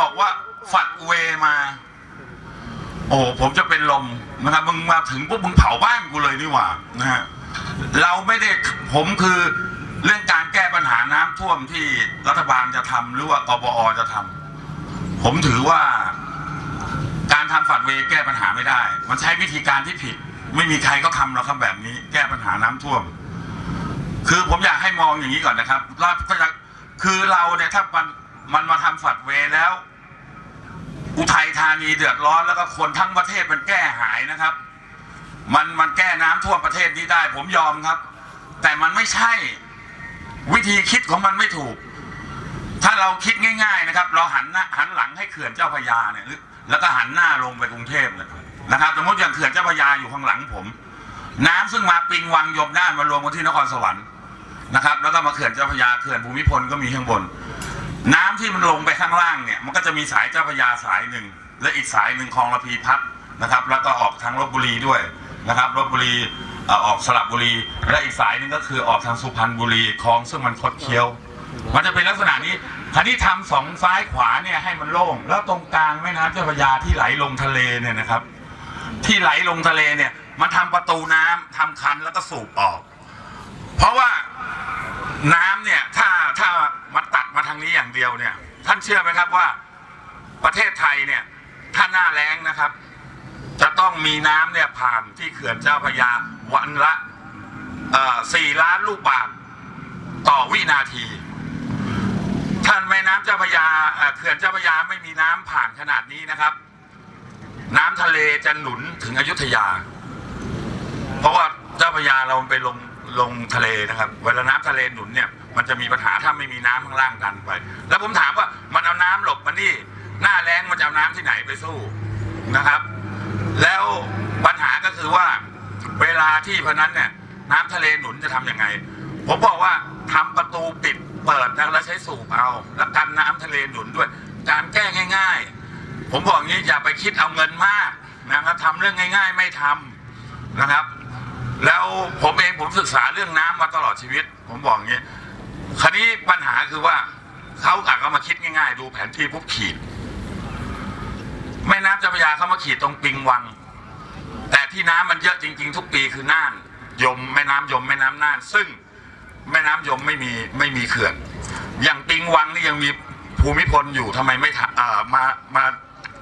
บอกว่าฝัดเวมา โอ้ผมจะเป็นลมนะครับมึงมาถึงปุ๊บมึงเผาบ้านกูเลยนี่หว่านะฮะเราไม่ได้ผมคือเรื่องการแก้ปัญหาน้ำท่วมที่รัฐบาลจะทำหรือว่ากบอจะทำผมถือว่าการทำฝัดเวแก้ปัญหาไม่ได้ มันใช้วิธีการที่ผิด ไม่มีใครก็ทำหรอกครับแบบนี้ แก้ปัญหาน้ำท่วม คือผมอยากให้มองอย่างนี้ก่อนนะครับเราก็จะคือเราเนี่ยถ้ามันมันมาทำฝัดเวแล้ว อุทัยธานีเดือดร้อนแล้วก็คนทั้งประเทศมันแก้หายนะครับ มันมันแก้น้ำท่วมประเทศนี้ได้ ผมยอมครับ แต่มันไม่ใช่ วิธีคิดของมันไม่ถูก ถ้าเราคิดง่าย ๆนะครับ เราหันหน้าหันหลังให้เขื่อนเจ้าพระยาเนี่ยแล้วก็หันหน้าลงไปกรุงเทพเนี่ยนะครับสมมติอย่างเขื่อนเจ้าพระยาอยู่ข้างหลังผม น้ำซึ่งมาปิงวังยมน่านมารวมกันที่นครสวรรค์นะครับ แล้วก็มาเขื่อนเจ้าพระยาเขื่อนภูมิพลก็มีข้างบน น้ำที่มันลงไปข้างล่างเนี่ยมันก็จะมีสายเจ้าพระยาสายหนึ่งและอีกสายหนึ่งคลองระพีพัฒน์นะครับ แล้วก็ออกทางลบบุรีด้วยนะครับลบบุรีออกสระบุรี และอีกสายหนึ่งก็คือออกทางสุพรรณบุรีคลองซึ่งมันคดเคี้ยว มันจะเป็นลักษณะนี้คราวนี้ทำสองซ้ายขวาเนี่ยให้มันโล่ง แล้วตรงกลางแม่น้ำเจ้าพระยาที่ไหลลงทะเลเนี่ยนะครับ ที่ไหลลงทะเลเนี่ยมันทำประตูน้ำทำคันแล้วก็สูบออก เพราะว่าน้ำเนี่ยถ้าถ้ามันตัดมาทางนี้ อย่างเดียวเนี่ย ท่านเชื่อไหมครับว่าประเทศไทยเนี่ยถ้าหน้าแล้งนะครับ จะต้องมีน้ำเนี่ยผ่านที่เขื่อนเจ้าพระยาวันละสี่ล้านลูกบาศก์ต่อวินาที ท่านแม่น้ำเจ้าพระยาเอ่อเขื่อนเจ้าพระยาไม่มีน้ำผ่านขนาดนี้นะครับ น้ำทะเลจะหนุนถึงอยุธยา เพราะว่าเจ้าพระยาเราไปลง ลงทะเลนะครับ เวลาน้ำทะเลหนุนเนี่ย มันจะมีปัญหาถ้าไม่มีน้ำข้างล่างดันไป แล้วผมถามว่ามันเอาน้ำหลบมานี่หน้าแล้งมันจะเอาน้ำที่ไหนไปสู้นะครับ แล้วปัญหาก็คือว่าเวลาที่พนั้นเนี่ยน้ำทะเลหนุนจะทำยังไง ผมบอกว่าทำประตูปิดเปิดแล้วใช้สูบเอา แล้วกันน้ำทะเลหนุนด้วย การแก้ง่าย ๆ ผมบอกงี้อย่าไปคิดเอาเงินมากนะครับทำเรื่องง่าย ๆ ไม่ทำนะครับ แล้วผมเองผมศึกษาเรื่องน้ำมาตลอดชีวิต ผมบอกอย่างนี้คราวนี้ปัญหาคือว่าเขาอาจจะมาคิดง่ายๆ ดูแผนที่ปุ๊บขีด แม่น้ำเจ้าพระยาเขามาขีดตรงปิงวัง แต่ที่น้ำมันเยอะจริง ๆ ทุกปีคือน่าน ยมแม่น้ำยมแม่น้ำน่าน ซึ่งแม่น้ำยมไม่มีไม่มีเขื่อน อย่างปิงวังนี่ยังมีภูมิพลอยู่ทำไมไม่เอ่อมามา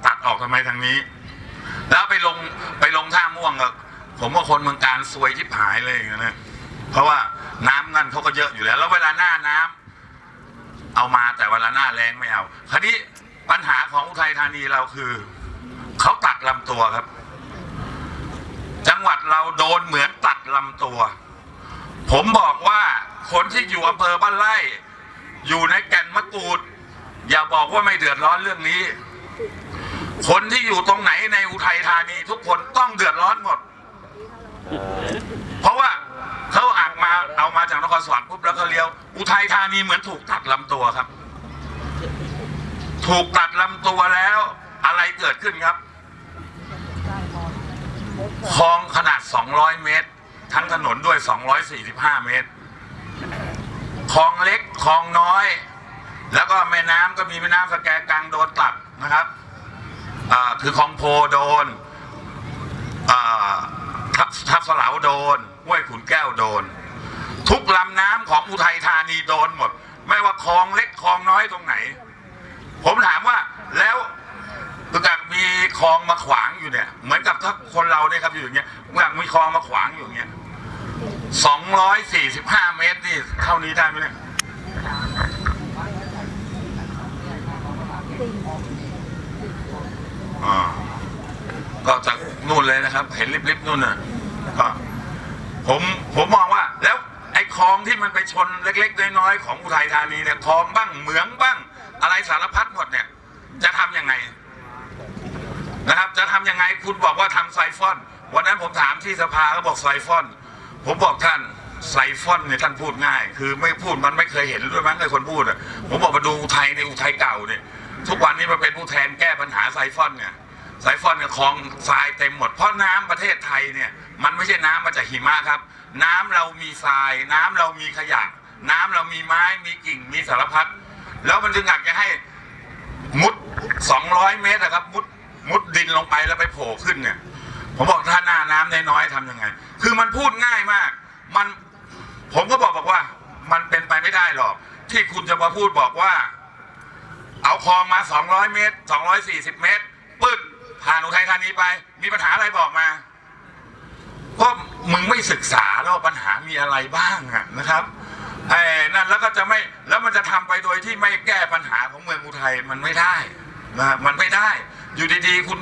ตัดออกทำไมทางนี้ แล้วไปลงไปลงท่าม่วงอะ ผมว่าคนเมืองการซวยที่หายเลยอย่างนั้นนะเพราะว่าน้ำนั่นเขาก็เยอะอยู่แล้ว แล้วเวลาหน้าน้ำเอามาแต่เวลาหน้าแรงไม่เอาคราวนี้ปัญหาของอุทัยธานีเราคือเขาตัดลำตัวครับ จังหวัดเราโดนเหมือนตัดลำตัว ผมบอกว่าคนที่อยู่อำเภอบ้านไร่อยู่ในแก่นมะกรูด อย่าบอกว่าไม่เดือดร้อนเรื่องนี้ คนที่อยู่ตรงไหนในอุทัยธานีทุกคนต้องเดือดร้อนหมด เพราะว่าเขาอานมาเอามาจากนครสวรรค์ปุ๊บแล้วก็เลี้ยว อุทัยธานีเหมือนถูกตัดลำตัวครับ ถูกตัดลำตัวแล้วอะไรเกิดขึ้นครับคลองขนาด 200 เมตร ทั้งถนนด้วย 245 เมตรคลองเล็กคลองน้อย แล้วก็แม่น้ำก็มีแม่น้ำสแกกังโดนตัดนะครับคือคลองโพโดน ทับสลาวโดนห้วยขุนแก้วโดน ทุกลำน้ำของอุทัยธานีโดนหมด ไม่ว่าคลองเล็กคลองน้อยตรงไหน ผมถามว่าแล้วคือกับมีคลองมาขวางอยู่เนี่ย เหมือนกับถ้าคนเราเนี่ยครับอยู่อย่างเงี้ยเมื่อมีคลองมาขวางอยู่อย่างเงี้ยสองร้อยสี่สิบห้าเมตรนี่เท่านี้ได้ไหมเนี่ยอ่าก็จากนู่นเลยนะครับ เห็นลิบๆนู่นน่ะ ผมผมมองว่า แล้วไอ้คลองที่มันไปชนเล็ก ๆ น้อยๆของอุทัยธานีเนี่ยคลองบ้างเหมืองบ้าง อะไรสารพัดหมดเนี่ย จะทำยังไงนะครับ จะทำยังไงคุณบอกว่าทำไซฟอน วันนั้นผมถามที่สภาเขาบอกไซฟอน ผมบอกท่านไซฟอนเนี่ยท่านพูดง่าย คือไม่พูดมันไม่เคยเห็นด้วยมั้งไอ้คนพูดอะผมบอกมาดูอุทัยในอุทัยเก่าเนี่ยทุกวันนี้มาเป็นผู้แทนแก้ปัญหาไซฟอนเนี่ยไซฟอนเนี่ยคลองทรายเต็มหมดเพราะน้ำประเทศไทยเนี่ย มันไม่ใช่น้ำมาจากหิมะครับ น้ำเรามีทราย น้ำเรามีขยะ น้ำเรามีไม้มีกิ่งมีสารพัดแล้วมันจึงอยากจะให้มุดสองร้อยเมตรนะครับ มุดมุดดินลงไปแล้วไปโผล่ขึ้นเนี่ย ผมบอกถ้าหน้าน้ำน้อยๆทำยังไง คือมันพูดง่ายมาก มันผมก็บอกบอกว่า มันเป็นไปไม่ได้หรอก ที่คุณจะมาพูดบอกว่า เอาคลองมา 200 เมตร 240 เมตรปึ๊ดผ่านอุทัยธานีไป มีปัญหาอะไรบอกมา เพราะมึงไม่ศึกษาแล้วปัญหามีอะไรบ้างอะนะครับไอ้นั่นแล้วก็จะไม่แล้วมันจะทำไปโดยที่ไม่แก้ปัญหาของเมืองอุทัยมันไม่ได้นะมันไม่ได้ อยู่ดีๆ คุณ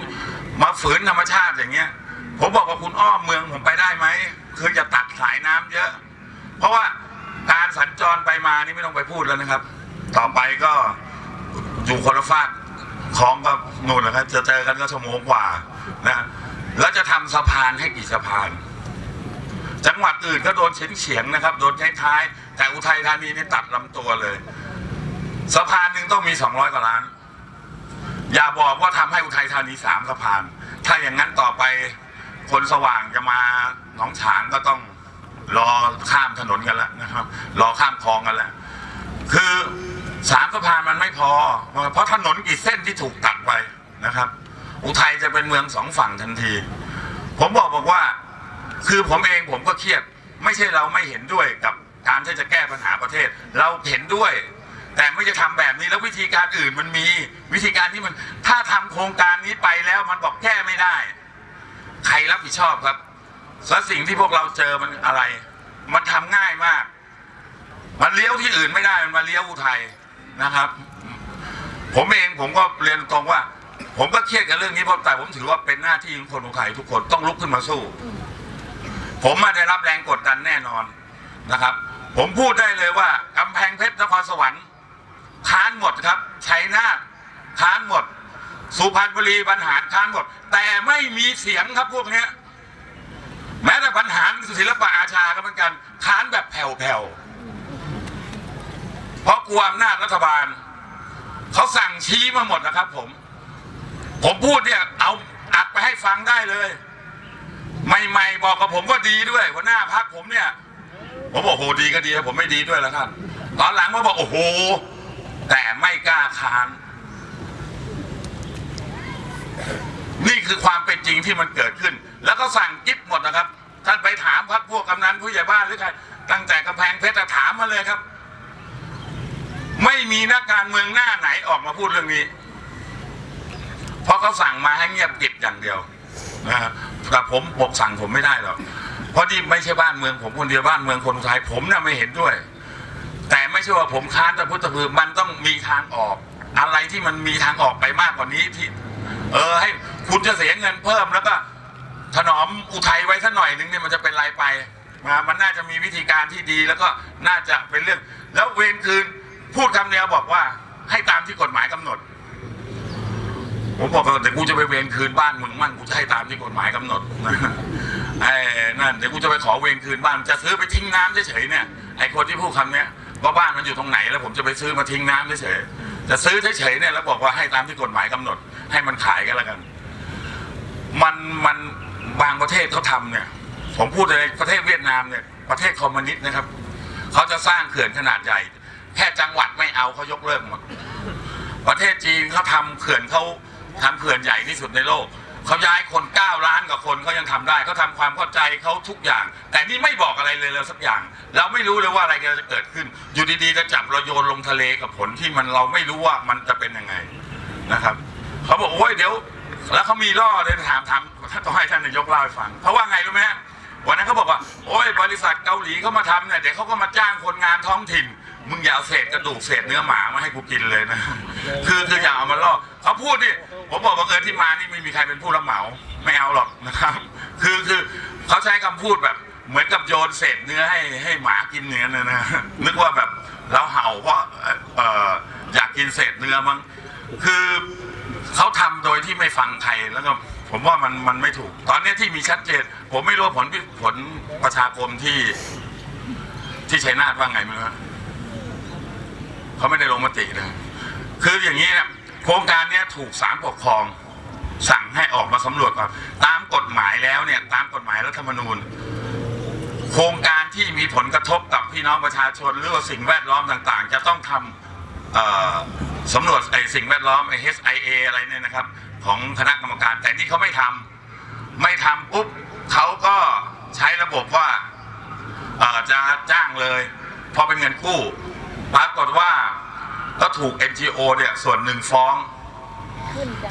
มาฝืนธรรมชาติอย่างเงี้ย ผมบอกว่าคุณอ้อมเมืองผมไปได้ไหมคือจะตัดสายน้ำเยอะ เพราะว่าการสัญจรไปมานี่ไม่ต้องไปพูดแล้วนะครับ ต่อไปก็อยู่คนละฝากคลองก็นู่นนะครับจะเจอกันก็ชั่วโมงกว่านะ แล้วจะทำสะพานให้กี่สะพาน จังหวัดอื่นก็โดนเฉียงเฉียงนะครับ โดนท้ายๆแต่อุทัยธานีนี่ตัดลำตัวเลย สะพานหนึ่งต้องมี200กว่าล้าน อย่าบอกว่าทำให้อุทัยธานีสามสะพาน ถ้าอย่างนั้นต่อไปคนสว่างจะมาหนองฉางก็ต้องรอข้ามถนนกันแล้วนะครับ รอข้ามคลองกันแล้วคือสามสะพานมันไม่พอ เพราะถนนกี่เส้นที่ถูกตัดไปนะครับ อุทัยจะเป็นเมืองสองฝั่งทันที ผมบอกบอกว่า คือผมเองผมก็เครียด ไม่ใช่เราไม่เห็นด้วยกับการที่จะแก้ปัญหาประเทศ เราเห็นด้วย แต่ไม่จะทำแบบนี้แล้ววิธีการอื่นมันมีวิธีการที่มัน ถ้าทำโครงการนี้ไปแล้วมันบอกแก้ไม่ได้ ใครรับผิดชอบครับและสิ่งที่พวกเราเจอมันอะไร มันทำง่ายมาก มันเลี้ยวที่อื่นไม่ได้มันมาเลี้ยวอุทัยนะครับ ผมเองผมก็เรียนตรงว่า ผมก็เครียดกับเรื่องนี้เพราะแต่ผมถือว่าเป็นหน้าที่ของคนอุทัยทุกคนต้องลุกขึ้นมาสู้ ผมมาได้รับแรงกดดันแน่นอนนะครับ ผมพูดได้เลยว่ากำแพงเพชรนครสวรรค์ค้านหมดครับชัยนาทค้านหมด สุพรรณบุรีบรรหารค้านหมด แต่ไม่มีเสียงครับพวกนี้แม้แต่บรรหารศิลปะอาชาก็เหมือนกันค้านแบบแผ่วๆเพราะกลัวอำนาจรัฐบาลเขาสั่งชี้มาหมดนะครับผม ผมพูดเนี่ย เอาอัดไปให้ฟังได้เลยใหม่ๆบอกกับผมก็ดีด้วยหัวหน้าพักผมเนี่ย ผมบอกโหดีก็ดีผมไม่ดีด้วยแล้วท่านตอนหลังมาบอกโอ้โห แต่ไม่กล้าค้านนี่คือความเป็นจริงที่มันเกิดขึ้น แล้วก็สั่งกิ๊บหมดนะครับ ท่านไปถามพักพวกกำนันผู้ใหญ่บ้านหรือใครตั้งแต่กำแพงเพชรอะถามมาเลยครับ ไม่มีนักการเมืองหน้าไหนออกมาพูดเรื่องนี้ เพราะเขาสั่งมาให้เงียบกริบอย่างเดียวนะแต่ผมบอกสั่งผมไม่ได้หรอกเพราะที่ไม่ใช่บ้านเมืองผมคนเดียวบ้านเมืองคนไทยผมน่ะไม่เห็นด้วย แต่ไม่ใช่ว่าผมค้านแต่พุทธพือมันต้องมีทางออก อะไรที่มันมีทางออกไปมากกว่านี้ที่เออให้คุณจะเสียเงินเพิ่มแล้วก็ ถนอมอุทัยไว้สักหน่อยนึงเนี่ยมันจะเป็นไรไปนะมันน่าจะมีวิธีการที่ดีแล้วก็น่าจะเป็นเรื่อง แล้วเวรคืนพูดคำเดียวบอกว่าให้ตามที่กฎหมายกำหนด ผมบอกว่าเดี๋ยวกูจะไปเวรคืนบ้านมึงมั่งกูจะให้ตามที่กฎหมายกำหนดนะไอ้นั่นเดี๋ยวกูจะไปขอเวรคืนบ้านจะซื้อไปทิ้งน้ำเฉยๆเนี่ยไอ้คนที่พูดคำเนี้ยว่าบ้านมันอยู่ตรงไหนแล้วผมจะไปซื้อมาทิ้งน้ำเฉยๆจะซื้อเฉยๆเนี่ยแล้วบอกว่าให้ตามที่กฎหมายกำหนด ให้มันขายกันแล้วกัน มันมันบางประเทศเขาทำเนี่ย ผมพูดเลยประเทศเวียดนามเนี่ยประเทศคอมมิวนิสต์นะครับเขาจะสร้างเขื่อนขนาดใหญ่แค่จังหวัดไม่เอาเขายกเลิกหมดประเทศจีนเขาทำเขื่อนเขา ทำเขื่อนใหญ่ที่สุดในโลกเขาย้ายคน 9 ล้านกว่าคนเขายังทำได้เขาทำความเข้าใจเขาทุกอย่าง แต่นี่ไม่บอกอะไรเลยเลยสักอย่าง เราไม่รู้เลยว่าอะไรจะเกิดขึ้น อยู่ดีๆจะจับเราโยนลงทะเลกับผลที่มันเราไม่รู้ว่ามันจะเป็นยังไงนะครับเขาบอกโอ้ยเดี๋ยว แล้วเขามีล่อเลยถามถามต้องให้ท่านนายกเล่าให้ฟังเขาว่าไงรู้ไหมวันนั้นเขาบอกว่าโอ้ยบริษัทเกาหลีเขามาทำเนี่ยเดี๋ยวเขาก็มาจ้างคนงานท้องถิ่นมึงอย่าเอาเศษกระดูกเศษเนื้อหมามาให้กูกินเลยนะคือคืออย่าเอามาล่อ เขาพูดดิผมบอกบังเอิญที่มานี่ไม่มีใครเป็นผู้รับเหมาไม่เอาหรอกนะครับ คือคือเขาใช้คำพูดแบบเหมือนกับโยนเศษเนื้อให้ให้หมากินเนื้อนะนะนึกว่าแบบเราเห่าเพราะอยากกินเศษเนื้อมั้งคือเขาทำโดยที่ไม่ฟังใครแล้วก็ผมว่ามันมันไม่ถูก ตอนนี้ที่มีชัดเจน ผมไม่รู้ผลผลประชาคมที่ที่ชัยนาทว่าไงมั้งเขาไม่ได้ลงมตินะคืออย่างนี้นะ โครงการนี้ถูกศาลปกครอง สั่งให้ออกมาสำรวจก่อนตามกฎหมายแล้วเนี่ยตามกฎหมายรัฐธรรมนูญ โครงการที่มีผลกระทบกับพี่น้องประชาชนหรือว่าสิ่งแวดล้อมต่างๆ จะต้องทำสำรวจไอ้สิ่งแวดล้อมไอ้ HIA อะไรเนี่ยนะครับ ของคณะกรรมการแต่นี่เขาไม่ทำไม่ทำปุ๊บเขาก็ใช้ระบบว่าจะจ้างเลยพราะเป็นเงินกู้ปรากฏว่า ก็ถูก NGO เนี่ยส่วนหนึ่งฟ้อง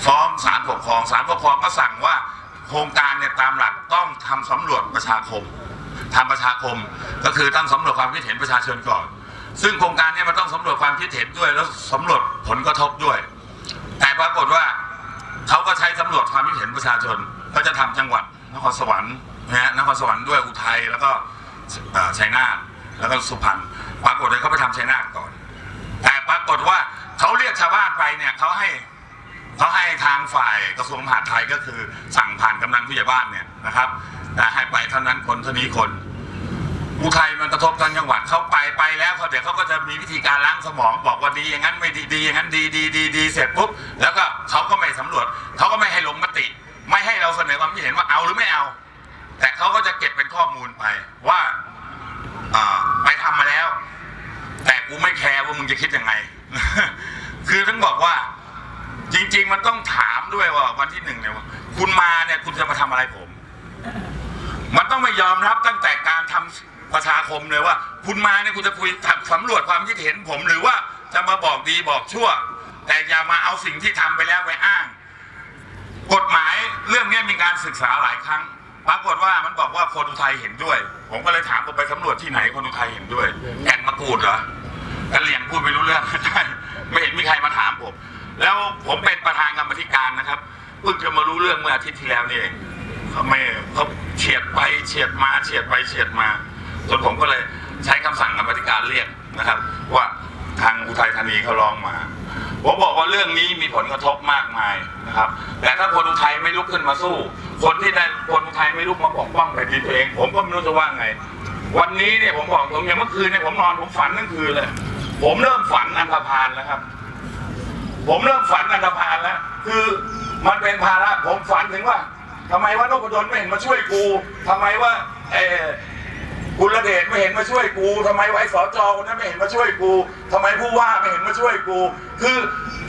ฟ้องศาลปกครองศาลปกครองก็สั่งว่าโครงการเนี่ยตามหลักต้องทำสำรวจประชาคมทำประชาคมก็คือต้องสำรวจความคิดเห็นประชาชนก่อน ซึ่งโครงการเนี้มันต้องสำรวจความคิดเห็นด้วย แล้วสำรวจผลกระทบด้วย แต่ปรากฏว่าเขาก็ใช้สำรวจความคิดเห็นประชาชน ก็จะทำจังหวัดนครสวรรค์นะฮะนครสวรรค์ด้วยอุทัยแล้วก็เอ่อชัยนาทแล้วก็สุพรรณปรากฏเลยเขาไปทำชัยนาทก่อนแต่ ปรากฏว่าเขาเรียกชาวบ้านไปเนี่ยเขาให้เขาให้ทางฝ่ายกระทรวงมหาดไทยก็คือสั่งผ่านกำนันผู้ใหญ่บ้านเนี่ยนะครับแต่ให้ไปเท่านั้นคนเท่านี้คนอุทัยมันกระทบทั้งจังหวัดเขาไปไปแล้วเขาเดี๋ยวเขาก็จะมีวิธีการล้างสมองบอกว่าดีอย่างนั้นไม่ดีดีอย่างนั้นดีดีดีดีเสร็จปุ๊บแล้วก็เขาก็ไม่สำรวจเขา สำรวจความคิดเห็นผมหรือว่าจะมาบอกดีบอกชั่ว แต่อย่ามาเอาสิ่งที่ทำไปแล้วไปอ้าง กฎหมายเรื่องนี้มีการศึกษาหลายครั้ง ปรากฏว่ามันบอกว่าคนอุทัยเห็นด้วย ผมก็เลยถามผมไปสำรวจที่ไหนคนอุทัยเห็นด้วยแก่นมะกรูดเหรอกันเหลี่ยงพูดไม่รู้เรื่องไม่เห็นมีใครมาถามผม แล้วผมเป็นประธานกรรมธิการนะครับเพิ่งจะมารู้เรื่องเมื่ออาทิตย์ที่แล้วนี่เองเขาไม่เขาเฉียดไปเฉียดมาเฉียดไปเฉียดมาจนผมก็เลย ใช้คำสั่งกรรมธิการเรียกนะครับ ว่าทางอุทัยธานีเขาร้องมาผมบอกว่าเรื่องนี้มีผลกระทบมากมายนะครับ แต่ถ้าคนอุทัยไม่ลุกขึ้นมาสู้ คนที่ได้คนอุทัยไม่ลุกมาปกป้องแผ่นดินตัวเอง ผมก็ไม่รู้จะว่าไง วันนี้เนี่ยผมบอกตรงอย่างเมื่อคืนเนี่ยผมนอนผมฝันทั้งคืนเลย ผมเริ่มฝันอันธพาลแล้วครับ ผมเริ่มฝันอันธพาลแล้ว คือมันเป็นภาระผมฝันถึงว่าทำไมว่านพดลไม่เห็นมาช่วยกูทำไมว่าเออ กุลเดชไม่เห็นมาช่วยกูทำไมไว้สอจอคนนั้นไม่เห็นมาช่วยกูทำไมผู้ว่าไม่เห็นมาช่วยกู คือ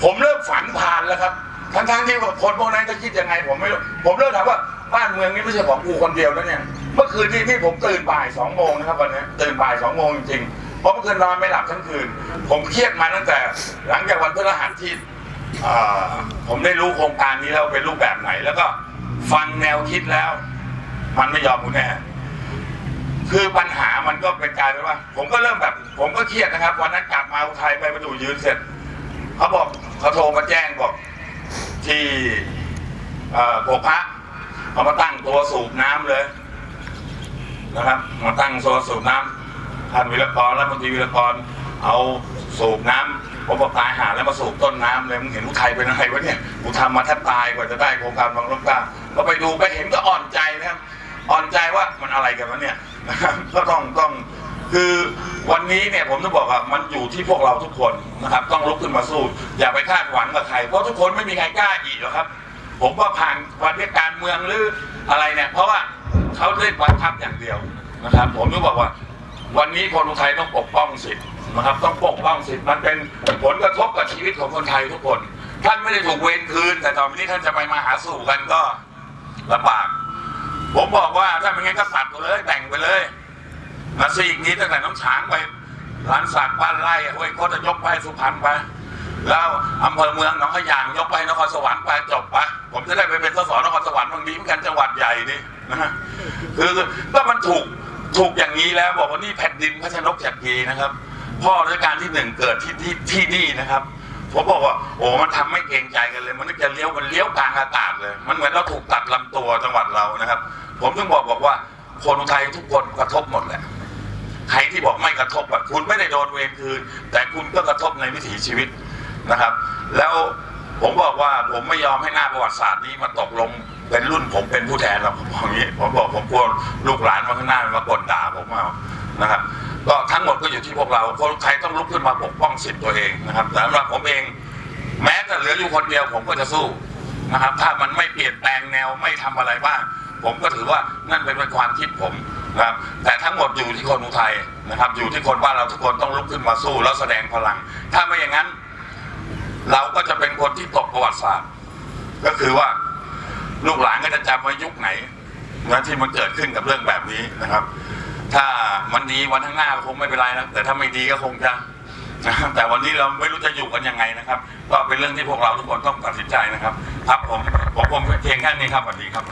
ผมเริ่มฝันผ่านแล้วครับ ทั้งๆที่คนพวกนั้นจะคิดยังไงผมไม่รู้ผมเริ่มถามว่าบ้านเมืองนี้ไม่ใช่ของกูคนเดียวแล้วเนี่ย เมื่อคืนที่ที่ผมตื่นบ่ายสองโมงนะครับวันนี้ตื่นบ่ายสองโมงจริงๆเพราะเมื่อคืนนอนไม่หลับทั้งคืน ผมเครียดมาตั้งแต่ หลังจากวันพฤหัสที่เอ่ผมได้รู้โครงการนี้แล้วเป็นรูปแบบไหน แล้วก็ฟังแนวคิดแล้ว มันไม่ยอมกูแน่ คือปัญหามันก็เป็นกลายเป็นว่า ผมก็เริ่มแบบ ผมก็เครียดนะครับ วันนั้นกลับมาอุทัยไปประดูยืนเสร็จเขาบอกเขาโทรมาแจ้งบอก ที่โกพระเขามาตั้งตัวสูบน้ำเลย นะครับ มาตั้งตัวสูบน้ำท่านวิรกรและมนตรีวิรกรเอาสูบน้ำผมบอกตายหาแล้วมาสูบต้นน้ำเลยมึงเห็นอุทัยเป็นอะไรวะเนี่ยกูทำมาแทบตายกว่าจะได้โครงการบางร่มกล้าก็ไปดูไปเห็นก็อ่อนใจนะครับ อ่อนใจว่ามันอะไรกันวะเนี่ย นะครับก็ต้องต้องคือวันนี้เนี่ยผมจะบอกว่ามันอยู่ที่พวกเราทุกคนนะครับ ต้องลุกขึ้นมาสู้ อย่าไปคาดหวังกับใครเพราะทุกคนไม่มีใครกล้าอีกหรอกครับ ผมว่าผ่านวันที่การเมืองหรืออะไรเนี่ยเพราะว่าเขาเล่นบังคับอย่างเดียวนะครับ ผมจะบอกว่า วันนี้คนไทยต้องปกป้องสิทธิ์นะครับ ต้องปกป้องสิทธิ์มันเป็นผลกระทบกับชีวิตของคนไทยทุกคน ท่านไม่ได้ถูกเวรคืน แต่ตอนนี้ท่านจะไปมาหาสู่กันก็ลำบาก ผมบอกว่าถ้าไม่งั้นก็ตัดไปเลยแต่งไปเลย มาซีกนี้ตั้งแต่น้ำฉางไปร้านสักบ้านไร่ห้วยโคตรยกไปสุพรรณไปแล้วอำเภอเมืองหนองขยางยกไปนครสวรรค์ไปจบไปผมจะได้ไปเป็นสสนครสวรรค์บางทีเหมือนกันจังหวัดใหญ่นี่นะคือก็มันถูกถูกอย่างนี้แล้วบอกว่านี่แผ่นดินพระชนกจักรีนะครับ พ่อรัชกาลที่หนึ่งเกิดที่ที่ที่นี่นะครับผมบอกว่าโอ้มันทำไม่เกรงใจกันเลย มันนึกจะเลี้ยวมันเลี้ยวกลางอากาศเลย มันเหมือนเราถูกตัดลำตัวจังหวัดเรานะครับ ผมต้องบอกบอกว่า คนไทยทุกคนกระทบหมดแหละใครที่บอกไม่กระทบอะคุณไม่ได้โดนเวรคืน แต่คุณก็กระทบในวิถีชีวิตนะครับ แล้วผมบอกว่าผมไม่ยอมให้หน้าประวัติศาสตร์นี้มาตกลงเป็นรุ่นผมเป็นผู้แทนหรอกผมบอกอย่างนี้ผมบอกผมกลัวลูกหลานมาข้างหน้ามากดด่าผมเอานะครับ ก็ทั้งหมดก็อยู่ที่พวกเราคนไทยต้องลุกขึ้นมาปกป้องสิทธิ์ตัวเองนะครับแต่สำหรับผมเอง แม้แต่เหลืออยู่คนเดียวผมก็จะสู้นะครับ ถ้ามันไม่เปลี่ยนแปลงแนวไม่ทำอะไรบ้าง ผมก็ถือว่านั่นเป็นความคิดผมนะครับแต่ทั้งหมดอยู่ที่คนอุทัยนะครับ อยู่ที่คนบ้านเราทุกคนต้องลุกขึ้นมาสู้แล้วแสดงพลัง ถ้าไม่อย่างนั้น เราก็จะเป็นคนที่ตกประวัติศาสตร์ ก็คือว่าลูกหลานก็จะจำว่ายุคไหนนะที่มันเกิดขึ้นกับเรื่องแบบนี้นะครับ ถ้ามันดีวันข้างหน้าก็คงไม่เป็นไรนะแต่ถ้าไม่ดีก็คงจะนะแต่วันนี้เราไม่รู้จะอยู่กันยังไงนะครับ ก็เป็นเรื่องที่พวกเราทุกคนต้องตัดสินใจนะครับ ครับผมผมผมเพียงแค่นี้ครับสวัสดีครับ